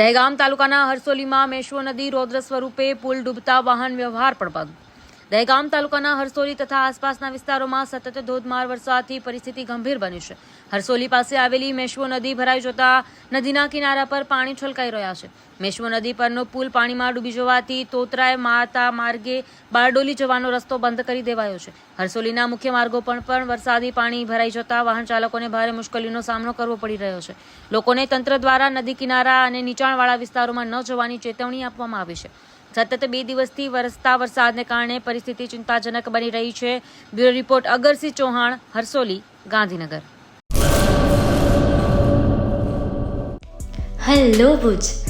દહેગામ તાલુકાના હરસોલીમાં મેશ્વો નદી રૌદ્ર સ્વરૂપે પુલ ડૂબતા વાહન વ્યવહાર પણ બંધ દહેગામ તાલુકાના હરસોલી તથા આસપાસના વિસ્તારોમાં સતત ધોધમાર વરસાદથી પરિસ્થિતિ ગંભીર બની છે. હરસોલી પાસે આવેલી મેશ્વો નદી ભરાઈ જતા નદીના કિનારા પર પાણી છલકાઈ રહ્યા છે. મેશ્વો નદી પરનો પુલ પાણીમાં ડૂબી જવાથી તોતરાય માતા માર્ગે બારડોલી જવાનો રસ્તો બંધ કરી દેવાયો છે. હરસોલીના મુખ્ય માર્ગો પર પણ વરસાદી પાણી ભરાઈ જતા વાહન ચાલકોને ભારે મુશ્કેલીનો સામનો કરવો પડી રહ્યો છે. લોકોને તંત્ર દ્વારા નદી કિનારા અને નીચાણવાળા વિસ્તારોમાં ન જવાની ચેતવણી આપવામાં આવી છે. સતત બે દિવસથી વરસતા વરસાદને કારણે પરિસ્થિતિ ચિંતાજનક બની રહી છે. Bureau report, Agarsinh Chauhan, Harsoli, Gandhinagar. Hello Bhuj.